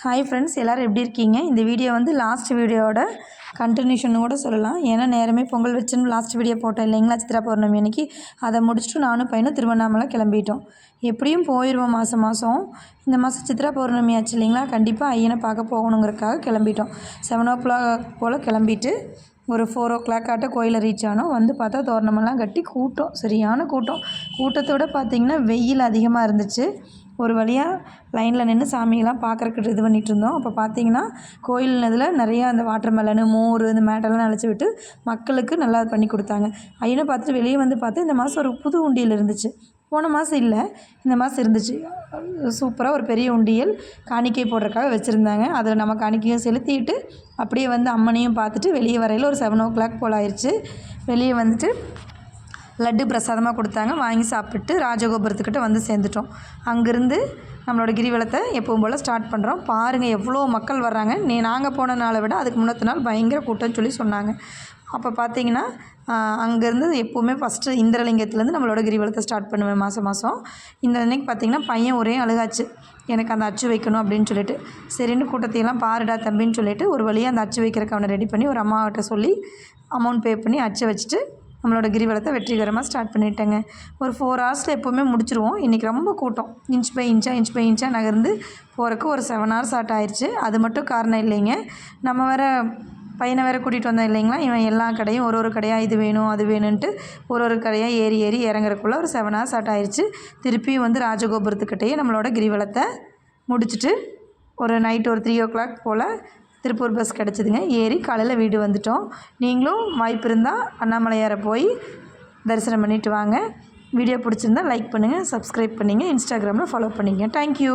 Hi friends எல்லோரும் எப்படி இருக்கீங்க? இந்த வீடியோ வந்து லாஸ்ட் வீடியோவோட கண்டினியூஷன் கூட சொல்லலாம். ஏன்னா நேரமே பொங்கல் வச்சுன்னு லாஸ்ட் வீடியோ போட்டோம் இல்லைங்களா சித்ரா பௌர்ணமி அன்னைக்கு? அதை முடிச்சுட்டு நானும் பையனும் திருவண்ணாமலை கிளம்பிட்டோம். எப்படியும் போயிடுவோம் மாதம் மாதம் இந்த மாதம் சித்ரா பௌர்ணமி ஆச்சு இல்லைங்களா? கண்டிப்பாக ஐயனை பார்க்க போகணுங்கிறதுக்காக கிளம்பிட்டோம். செவன் ஓ கிளாக் போல் கிளம்பிட்டு ஒரு ஃபோர் ஓ கிளாக் ஆட்ட கோயிலை ரீச் ஆனோம். வந்து பார்த்தா தோரணமெல்லாம் கட்டி கூட்டம் சரியான கூட்டம். கூட்டத்தோடு பார்த்திங்கன்னா வெயில் அதிகமாக இருந்துச்சு. ஒரு வழியாக லைனில் நின்று சாமியெல்லாம் பார்க்குறக்கு இது பண்ணிகிட்டு இருந்தோம். அப்போ பார்த்தீங்கன்னா கோயில் இதில் நிறையா அந்த வாட்டர் மெலனு மோர் இந்த மேட்டெல்லாம் நினச்சி விட்டு மக்களுக்கு நல்லா பண்ணி கொடுத்தாங்க. ஐயனை பார்த்துட்டு வெளியே வந்து பார்த்து இந்த மாதம் ஒரு புது உண்டியல் இருந்துச்சு. போன மாதம் இல்லை இந்த மாதம் இருந்துச்சு. சூப்பராக ஒரு பெரிய உண்டியல் காணிக்கை போடுறக்காக வச்சுருந்தாங்க. அதில் நம்ம காணிக்கையும் செலுத்திட்டு அப்படியே வந்து அம்மனையும் பார்த்துட்டு வெளியே வரையில் ஒரு செவன் ஓ கிளாக் போல் ஆயிடுச்சு வெளியே வந்துட்டு லட்டு பிரசாதமாக கொடுத்தாங்க. வாங்கி சாப்பிட்டு ராஜகோபுரத்துக்கிட்ட வந்து சேர்ந்துட்டோம். அங்கேருந்து நம்மளோட கிரிவலத்தை எப்பவும் போல் ஸ்டார்ட் பண்ணுறோம் பாருங்கள் எவ்வளோ மக்கள் வர்றாங்க. நீ நாங்கள் போன நாளை விட அதுக்கு முன்னத்த நாள் பயங்கர கூட்டம்னு சொல்லி சொன்னாங்க. அப்போ பார்த்தீங்கன்னா அங்கேருந்து எப்போவுமே ஃபஸ்ட்டு இந்திரலிங்கத்துலேருந்து நம்மளோட கிரிவலத்தை ஸ்டார்ட் பண்ணுவேன் மாதம் மாதம் இந்த அன்னைக்கு பார்த்தீங்கன்னா பையன் ஒரே அழுகாச்சு. எனக்கு அந்த அச்சு வைக்கணும் அப்படின்னு சொல்லிட்டு. சரின்னு கூட்டத்தையெல்லாம் பாருடா தம்பின்னு சொல்லிட்டு ஒரு வழியாக அந்த அச்சு வைக்கிறக்கு அவனை ரெடி பண்ணி ஒரு அம்மாவிட்ட சொல்லி அமௌண்ட் பே பண்ணி அச்சு வச்சுட்டு நம்மளோட கிரிவலத்தை வெற்றிகரமாக ஸ்டார்ட் பண்ணிட்டேங்க. ஒரு ஃபோர் ஹவர்ஸில் எப்போவுமே முடிச்சிருவோம். இன்றைக்கி ரொம்ப கூட்டம். இன்ச் பை இன்ச்சாக இன்ச் பை இன்ச்சாக நகர்ந்து போகிறக்கு ஒரு செவன் ஹவர்ஸ் ஆட் ஆயிடுச்சு அது மட்டும் காரணம் இல்லைங்க. நம்ம வேறு பையனை வேறு கூட்டிகிட்டு வந்தேன் இல்லைங்களா? இவன் எல்லா கடையும் ஒரு ஒரு கடையாக இது வேணும் அது வேணும்ன்ட்டு ஒரு ஒரு கடையாக ஏறி ஏறி இறங்குறக்குள்ள ஒரு செவன் ஹவர்ஸ் ஆட் ஆயிடுச்சு திருப்பியும் வந்து ராஜகோபுரத்துக்கிட்டேயே நம்மளோட கிரிவலத்தை முடிச்சுட்டு ஒரு நைட் ஒரு த்ரீ ஓ கிளாக் போல் திருப்பூர் பஸ் கிடச்சிதுங்க. ஏறி காலையில் வீடு வந்துட்டோம். நீங்களும் வாய்ப்பு இருந்தால் அண்ணாமலையாரை போய் தரிசனம் பண்ணிவிட்டு வாங்க. வீடியோ பிடிச்சிருந்தா லைக் பண்ணுங்கள் சப்ஸ்கிரைப் பண்ணிங்க இன்ஸ்டாகிராமில் ஃபாலோ பண்ணிங்க. தேங்க்யூ